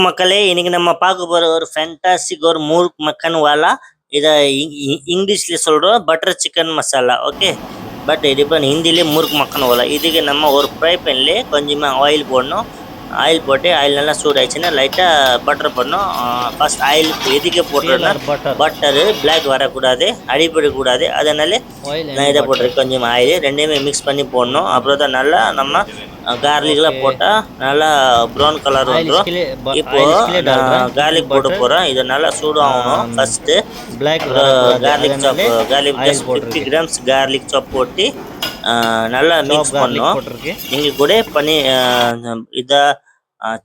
வணக்கம் மக்களே இன்னைக்கு நம்ம பார்க்க போற ஒரு ஃபேண்டாஸ்டிக் ஒரு மூர்க் மக்கன் வாலா இதை இங்கிலீஷ்ல சொல்றோம் butter chicken masala okay but இது இப்போ ஹிந்திலே மூர்க் மக்கன் வாலா. இதுக்கு நம்ம ஒரு ஃப்ரை பேன்லேயே கொஞ்சமாக ஆயில் போடணும். ஆயில் போட்டு ஆயில் நல்லா சூடாயிடுச்சுன்னா லைட்டாக பட்டர் போடணும். ஃபர்ஸ்ட் ஆயில் எதுக்கு போட்டுருன்னா பட்டர் பிளாக் வரக்கூடாது அடிபடக்கூடாது. அதனால நான் இதை போட்டிருக்கேன். கொஞ்சம் ஆயில் ரெண்டையுமே மிக்ஸ் பண்ணி போடணும். அப்புறம் தான் நல்லா நம்ம கார்லிக்லாம் போட்டால் நல்லா ப்ரௌன் கலர் வந்துடும் இப்போ நான் கார்லிக் போட போகிறேன் இது நல்லா சூடாகணும். First garlic chop garlic just fifty grams garlic chop போட்டு நல்லா மிக்ஸ் போட்டிருக்கு. நீங்கள் கூட பண்ணி இதை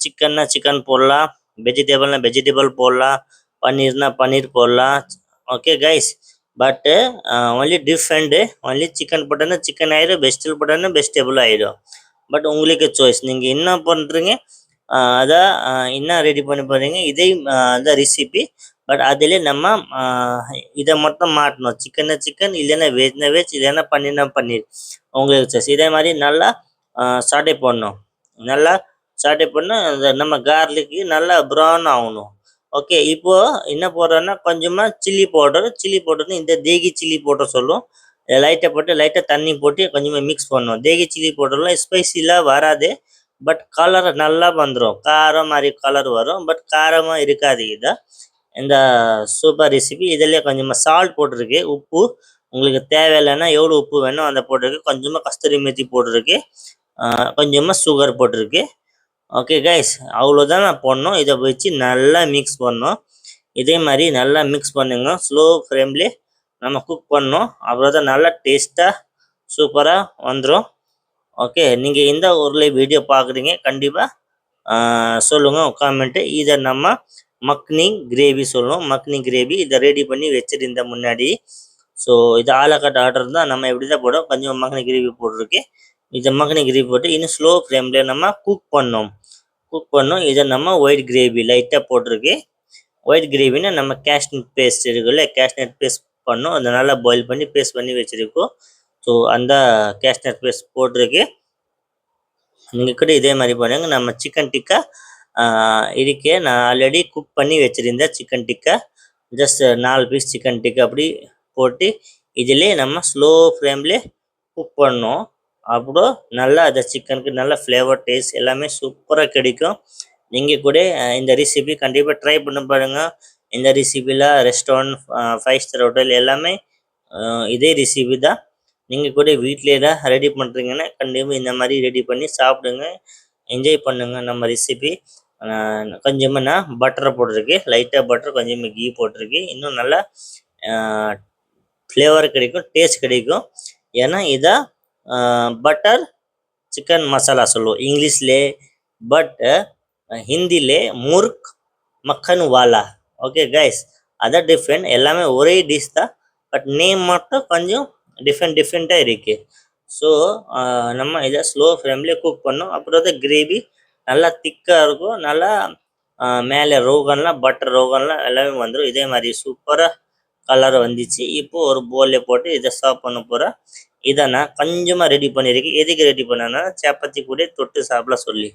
சிக்கன்னா சிக்கன் போடலாம். வெஜிடபிள்னா வெஜிடபிள் போடலாம். பன்னீர்னா பன்னீர் போடலாம். Okay guys but only different only chicken போட்டோன்னா சிக்கன் ஆயிடும் வெஜிடபிள் போட்டோன்னா வெஜிடபிள் ஆயிடும் பட் உங்களுக்கு சாய்ஸ் நீங்கள் என்ன பண்ணுறீங்க அதான் என்ன ரெடி பண்ணி போகிறீங்க இதே அந்த ரெசிபி பட் அதில் நம்ம இதை மட்டும் மாட்டணும். சிக்கனை சிக்கன் இல்லைன்னா வெஜ்னா வெஜ் இல்லைன்னா பன்னீர்னா பன்னீர் உங்களுக்கு சாய்ஸ் இதே மாதிரி நல்லா சாட்டை போடணும். நல்லா சாட்டை பண்ண அந்த நம்ம கார்லிக்கு நல்லா ப்ரௌன் ஆகணும். ஓகே இப்போ என்ன போடுறோன்னா கொஞ்சமாக சில்லி பவுடர் சில்லி பவுடர்னு இந்த தேகி சில்லி பவுடர் சொல்லும் லைட்டை போட்டு லைட்டாக தண்ணி போட்டு கொஞ்சமாக மிக்ஸ் பண்ணுவோம். தேகி சில்லி பவுடர்லாம் ஸ்பைசிலாம் வராது. பட் கலர் நல்லா வந்துடும் காரம் மாதிரி கலர் வரும். பட் காரமாக இருக்காது இதை. இந்த சூப்பர் ரெசிபி இதில் கொஞ்சமாக சால்ட் போட்டிருக்கு. உப்பு உங்களுக்கு தேவையில்லைன்னா எவ்வளோ உப்பு வேணும் அதை போட்டிருக்கு. கொஞ்சமாக கஸ்தூரி மெத்தி போட்டிருக்கு. கொஞ்சமாக சுகர் போட்டிருக்கு. ஓகே கைஸ் அவ்வளோதான் நான் போடணும். இதை வச்சு நல்லா மிக்ஸ் பண்ணணும் இதே மாதிரி நல்லா மிக்ஸ் பண்ணுங்க. ஸ்லோ ஃப்ளேம்லேயே நம்ம குக் பண்ணோம். அப்புறம் தான் நல்லா டேஸ்ட்டாக சூப்பராக வந்துடும் ஓகே நீங்கள் எந்த ஊரில் வீடியோ பார்க்குறீங்க கண்டிப்பாக சொல்லுங்கள் காமெண்ட்டு இதை நம்ம மக்னி கிரேவி சொல்லணும். மக்னி கிரேவி இதை ரெடி பண்ணி வச்சிருந்தேன் முன்னாடி. ஸோ இது ஆலக்கட் ஆர்டர் தான் நம்ம எப்படி தான் போடும் கொஞ்சம் மக்னி கிரேவி போட்டிருக்கு. இதை மக்னி கிரேவி போட்டு இன்னும் ஸ்லோ ஃப்ளேமில் நம்ம குக் பண்ணோம். குக் பண்ணோம். இதை நம்ம ஒயிட் கிரேவி லைட்டாக போட்டிருக்கு. ஒயிட் கிரேவினா நம்ம கேஷ்நட் பேஸ்ட் இருக்குல்ல கேஷ்நட் பேஸ்ட் பண்ணும். அதை நல்லா பாயில் பண்ணி பேஸ்ட் பண்ணி வச்சுருக்கோம். ஸோ அந்த கேஷ்னர் பேஸ்ட் போட்டிருக்கு. நீங்கள் கூட இதே மாதிரி பண்ணுங்க. நம்ம சிக்கன் டிக்கா இருக்கே. நான் ஆல்ரெடி குக் பண்ணி வச்சுருந்தேன் சிக்கன் டிக்கா ஜஸ்ட் நாலு பீஸ் சிக்கன் டிக்கா அப்படி போட்டு இதிலே நம்ம ஸ்லோ ஃப்ளேம்லே குக் பண்ணோம். அப்புறம் நல்லா அந்த சிக்கனுக்கு நல்ல ஃப்ளேவர் டேஸ்ட் எல்லாமே சூப்பராக கிடைக்கும். நீங்கள் கூட இந்த ரெசிபி கண்டிப்பாக ட்ரை பண்ண பாருங்கள் இந்த ரெசிபியில் ரெஸ்டாரண்ட் ஃபைவ் ஸ்டார் ஹோட்டல் எல்லாமே இதே ரெசிபி தான். நீங்கள் கூட வீட்டிலே தான் ரெடி பண்ணுறீங்கன்னா கண்டிப்பாக இந்த மாதிரி ரெடி பண்ணி சாப்பிடுங்க. என்ஜாய் பண்ணுங்க நம்ம ரெசிபி கொஞ்சமாக நான் பட்டரை போட்டிருக்கு. லைட்டாக பட்டர் கொஞ்சமாக கீ போட்டிருக்கு. இன்னும் நல்லா ஃப்ளேவர் கிடைக்கும் டேஸ்ட் கிடைக்கும். ஏன்னா இதை பட்டர் சிக்கன் மசாலா சொல்லுவோம். இங்கிலீஷ்லே பட் ஹிந்திலே முர்க் மக்கன் வாலா ஓகே கைஸ் அதான் டிஃப்ரெண்ட் எல்லாமே ஒரே டிஷ் தான். பட் நேம் மட்டும் கொஞ்சம் டிஃப்ரெண்ட் டிஃப்ரெண்ட்டாக இருக்கு. ஸோ நம்ம இதை ஸ்லோ ஃப்ளேம்லேயே குக் பண்ணோம். அப்புறம் வந்து கிரேவி நல்லா திக்காக இருக்கும். நல்லா மேலே ரோகன்லாம் பட்டர் ரோகன்லாம் எல்லாமே வந்துடும் இதே மாதிரி சூப்பராக கலர் வந்துச்சு. இப்போ ஒரு பவுலில் போட்டு இதை சர்வ் பண்ண போகிறேன் இதை நான் கொஞ்சமாக ரெடி பண்ணியிருக்கேன். எதுக்கு ரெடி பண்ணேன்னா சப்பாத்தி கூட தொட்டு சாப்பிட சொல்லி.